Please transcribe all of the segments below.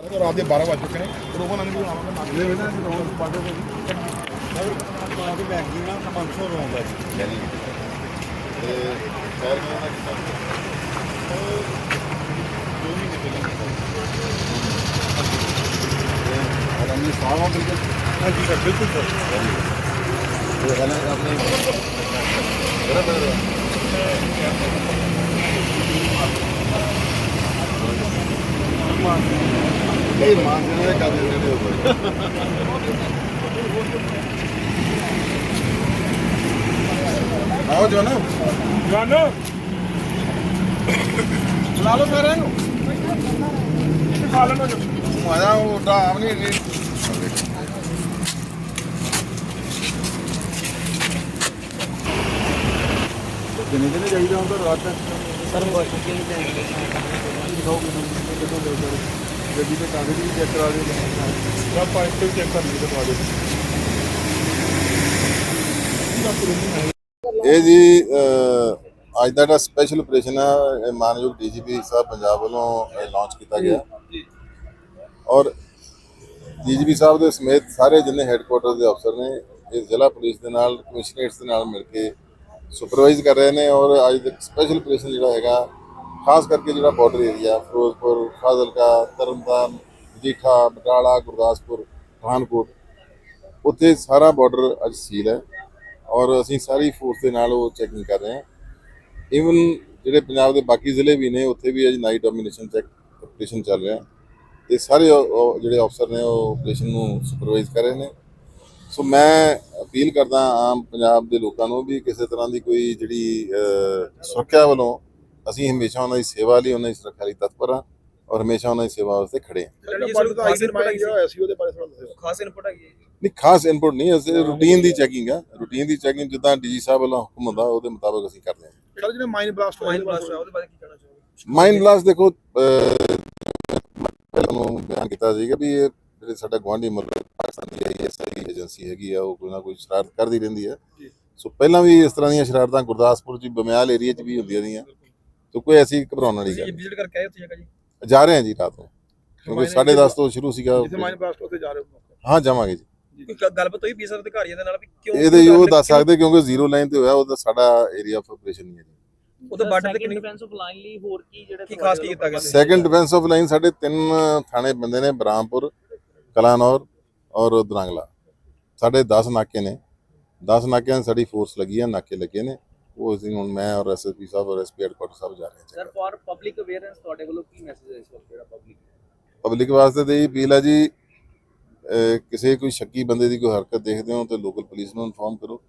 ਰਾਤ ਦੇ 12 ਵਜੇ ਚੁੱਕੇ ਨੇ। ਰੋਬਨ ਅੰਗ ਵੀ ਆਵਾਂਗੇ ਨਾਲ। ਦੇ ਬੇਟਾ ਰੋਬਨ ਪਾਟੋ ਦੇ ਆ ਕੇ ਬੈਠ ਗਈ ਨਾ 500 ਰੋਂਦਾ ਜੀ ਤੇ ਸਰ ਕਹਿੰਦਾ ਕਿ ਸਰ ਦੋ ਮਹੀਨੇ ਪਹਿਲਾਂ ਤੇ ਅਗਰ ਮੈਂ ਸਾਵਾ ਬਿਲਕੁਲ ਹਾਂਜੀ ਸਰ ਬਿਲਕੁਲ ਸਰ। ਇਹ ਕਹਿੰਦਾ ਆਪਣੇ ਬਰਾਬਰ ਇਹ ਮਾਨ ਸਿੰਘ ਦੇ ਕਾਦੇ ਦੇ ਉੱਪਰ ਆਓ ਜਾਨੋ ਜਾਨੋ ਲਾ ਲਓ ਸਾਰਿਆਂ ਨੂੰ। ਖਾ ਲੈਣੋ ਜੀ। ਮਾਇਆ ਉਹ ਡਾਮ ਨਹੀਂ ਨਹੀਂ ਕਿੰਨੇ ਦਿਨ ਜਾਈਦਾ ਹੁੰਦਾ ਰਾਤ ਤੱਕ। ਸਰ ਬਸ ਕਿੰਨੇ ਦਿਨ ਜਾਈਦਾ ਦਿਖਾਓ ਕਿੰਨੇ ਦਿਨ ਜਾਈਦਾ? ਗੱਡੀ ਦੇ ਕਾਗਜ਼ ਵੀ ਚੈੱਕ ਕਰਾ ਦਿਓ। ਜਾਂ ਪਾਈਪ ਤੇ ਚੈੱਕ ਕਰ ਲਈ ਦਿਖਾ ਦਿਓ। ਇਹ ਜੀ ਅੱਜ ਦਾ ਜਿਹੜਾ ਸਪੈਸ਼ਲ ਆਪਰੇਸ਼ਨ ਹੈ ਇਹ ਮਾਨਯੋਗ ਡੀਜੀਪੀ ਸਾਹਿਬ ਪੰਜਾਬ ਵੱਲੋਂ ਲਾਂਚ ਕੀਤਾ ਗਿਆ। ਔਰ ਡੀਜੀਪੀ ਸਾਹਿਬ ਦੇ ਸਮੇਤ ਸਾਰੇ ਜਿੰਨੇ ਹੈੱਡਕੁਆਟਰ ਦੇ ਅਫਸਰ ਨੇ, ਇਹ ਜ਼ਿਲ੍ਹਾ ਪੁਲਿਸ ਦੇ ਨਾਲ ਕਮਿਸ਼ਨਰੇਟਸ ਦੇ ਨਾਲ ਮਿਲ ਕੇ ਸੁਪਰਵਾਈਜ਼ ਕਰ ਰਹੇ ਨੇ। ਔਰ ਅੱਜ ਦਾ ਸਪੈਸ਼ਲ ਆਪਰੇਸ਼ਨ ਜਿਹੜਾ ਹੈਗਾ ਖਾਸ ਕਰਕੇ ਜਿਹੜਾ ਬਾਰਡਰ ਏਰੀਆ ਫਿਰੋਜ਼ਪੁਰ, ਫਾਜ਼ਿਲਕਾ, ਤਰਨਤਾਰਨ, ਮਜੀਠਾ, ਬਟਾਲਾ, ਗੁਰਦਾਸਪੁਰ, ਪਠਾਨਕੋਟ, ਉੱਥੇ ਸਾਰਾ ਬਾਰਡਰ ਅੱਜ ਸੀਲ ਹੈ ਔਰ ਅਸੀਂ ਸਾਰੀ ਫੋਰਸ ਦੇ ਨਾਲ ਉਹ ਚੈਕਿੰਗ ਕਰ ਰਹੇ ਹਾਂ। ਇਵਨ ਜਿਹੜੇ ਪੰਜਾਬ ਦੇ ਬਾਕੀ ਜ਼ਿਲ੍ਹੇ ਵੀ ਨੇ, ਉੱਥੇ ਵੀ ਅੱਜ ਨਾਈਟ ਡੋਮੀਨੇਸ਼ਨ ਚੈੱਕ ਆਪਰੇਸ਼ਨ ਚੱਲ ਰਿਹਾ ਤੇ ਸਾਰੇ ਜਿਹੜੇ ਅਫਸਰ ਨੇ, ਉਹ ਆਪਰੇਸ਼ਨ ਨੂੰ ਸੁਪਰਵਾਈਜ਼ ਕਰ ਰਹੇ ਨੇ। ਸੋ ਮੈਂ ਅਪੀਲ ਕਰਦਾ ਆਮ ਪੰਜਾਬ ਦੇ ਲੋਕਾਂ ਨੂੰ ਵੀ ਕਿਸੇ ਤਰ੍ਹਾਂ ਦੀ ਕੋਈ ਜਿਹੜੀ ਸੁਰੱਖਿਆ ਵੱਲੋਂ ਅਸੀਂ ਹਮੇਸ਼ਾ ਉਹਨਾਂ ਦੀ ਸੇਵਾ ਲਈ ਉਹਨਾਂ ਦੀ ਸੁਰੱਖਿਆ ਲਈ ਤਤਪਰ ਹਾਂ ਔਰ ਹਮੇਸ਼ਾ ਉਹਨਾਂ ਦੀ ਸੇਵਾ ਵਾਸਤੇ ਖੜੇ ਹਾਂ। ਮਾਈਨ ਖਾਸ ਇਨਪੁਟ ਹੈਗੀ ਹੈ ਨਹੀਂ ਖਾਸ ਇਨਪੁਟ ਨਹੀਂ ਅਸੀਂ ਰੂਟੀਨ ਦੀ ਚੈਕਿੰਗ ਆ। ਰੂਟੀਨ ਦੀ ਚੈਕਿੰਗ ਜਿੱਦਾਂ ਡੀਜੀ ਸਾਹਿਬ ਵੱਲੋਂ ਹੁਕਮ ਹੁੰਦਾ ਉਹਦੇ ਮੁਤਾਬਕ ਅਸੀਂ ਕਰਦੇ ਹਾਂ। ਸਰ ਜਿਹੜਾ ਮਾਈਨ ਬਲਾਸਟ ਬਲਾਸਟ ਉਹਦੇ ਬਾਰੇ ਕੀ ਕਹਿਣਾ ਚਾਹੋਗੇ? ਮਾਈਂਡ ਬਲਾਸਟ ਦੇਖੋ ਪਹਿਲਾਂ ਨੂੰ ਬਿਆਨ ਕੀਤਾ ਸੀਗਾ ਵੀ ਇਹ ਜਿਹੜੇ ਸਾਡਾ ਗੁਆਂਢੀ ਮੁਲਕ ਪਾਕਿਸਤਾਨ ਦੀ ਆਈਐਸਆਈ ਏਜੰਸੀ ਹੈਗੀ ਆ ਉਹ ਕੋਈ ਨਾ ਕੋਈ ਸ਼ਰਾਰਤ ਕਰਦੀ ਰਹਿੰਦੀ ਹੈ ਸੋ ਪਹਿਲਾਂ ਵੀ ਇਸ ਤਰ੍ਹਾਂ ਦੀਆਂ ਸ਼ਰਾਰਤਾਂ ਗੁਰਦਾਸਪੁਰ ਚ ਬਮਿਆਲ ਏਰੀਆ ਚ ਵੀ ਹੁੰਦੀਆਂ ਰਹੀਆਂ। ਸੋ ਕੋਈ ਐਸੀ ਘਬਰਾਉਣ ਵਾਲੀ ਗੱਲ ਵਿਜ਼ਿਟ ਕਰਕੇ ਆਏ ਉੱਥੇ ਜਗ੍ਹਾ ਜੀ ਨਹੀਂ। ਜਾ? ਰਹੇ ਹਾਂ ਜੀ ਰਾਤ ਨੂੰ। ਕਿਉਂਕਿ 10:30 ਤੋਂ ਸ਼ੁਰੂ ਸੀਗਾ ਜਿੱਥੇ ਮਾਈਨ ਬਲਾਸਟ ਉੱਥੇ ਜਾ ਰਹੇ ਹੋ ਹਾਂ ਜਾਵਾਂਗੇ ਜੀ। ਕੋਈ ਗ- ਗੱਲਬਾਤ ਹੋਈ ਪੀਸਰ ਅਧਿਕਾਰੀਆਂ ਦੇ ਨਾਲ ਵੀ ਕਿਉਂ ਇਹਦੇ ਉਹ ਦੱਸ ਸਕਦੇ ਕਿਉਂਕਿ ਜ਼ੀਰੋ ਲਾਈਨ ਤੇ ਹੋਇਆ ਉਹਦਾ ਸਾਡਾ ਏਰੀਆ ਆਫ ਆਪਰੇਸ਼ਨ ਨਹੀਂ ਹੈ ਜੀ। ਉਹਦੇ ਬਾਰਡਰ ਤੇ ਕਿੰਨੀ ਡਿਫੈਂਸ ਆਫ ਲਾਈਨ ਲਈ ਹੋਰ ਕੀ ਜਿਹੜੇ ਕੀ ਖਾਸ ਕੀ ਕੀਤਾ ਗਿਆ? ਸੈਕੰਡ ਡਿਫੈਂਸ ਆਫ ਲਾਈਨ ਸਾਡੇ ਤਿੰਨ ਥਾਣੇ ਬੰਦੇ ਨੇ ਬਰਾਮਪੁਰ ਕਲਾਨੌਰ ਔਰ ਦਰਾਂਗਲਾ। ਸਾਡੇ 10 ਨਾਕੇ ਨੇ। 10 ਨਾਕਿਆਂ 'ਤੇ ਸਾਡੀ ਫੋਰਸ ਲੱਗੀ ਆ ਨਾਕੇ ਲੱਗੇ ਨੇ। ਉਹ ਅਸੀਂ ਹੁਣ ਮੈਂ ਔਰ ਐਸਐਸਪੀ ਸਾਹਿਬ ਔਰ ਐਸਪੀ ਹੈਡਕੁਆਟਰ ਸਾਹਿਬ ਜਾ ਰਹੇ ਹਾਂ ਸਰ ਫॉर ਪਬਲਿਕ ਅਵੇਅਰੈਂਸ ਤੁਹਾਡੇ ਵੱਲੋਂ ਕੀ ਮੈਸੇਜ ਹੈ ਇਸ ਵਕਤ ਜਿਹੜਾ ਪਬਲਿਕ ਪਬਲਿਕ ਵਾਸਤੇ ਤੇ ਇਹ ਅਪੀਲ ਹੈ ਜੀ ਕਿਸੇ ਕੋਈ ਸ਼ੱਕੀ ਬੰਦੇ ਦੀ ਕੋਈ ਹਰਕਤ ਦੇਖਦੇ ਹੋ ਤੇ ਲੋਕਲ ਪੁਲਿਸ ਨੂੰ ਇਨਫੋਰਮ ਕਰੋ।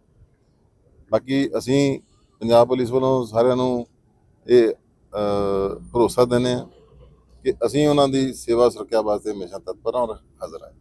ਬਾਕੀ ਅਸੀਂ ਪੰਜਾਬ ਪੁਲਿਸ ਵੱਲੋਂ ਸਾਰਿਆਂ ਨੂੰ ਇਹ ਭਰੋਸਾ ਦਿੰਦੇ ਹਾਂ ਕਿ ਅਸੀਂ ਉਹਨਾਂ ਦੀ ਸੇਵਾ ਸੁਰੱਖਿਆ ਵਾਸਤੇ ਹਮੇਸ਼ਾ ਤਤਪਰ ਹਾਂ ਔਰ ਹਾਜ਼ਰ ਹਾਂ।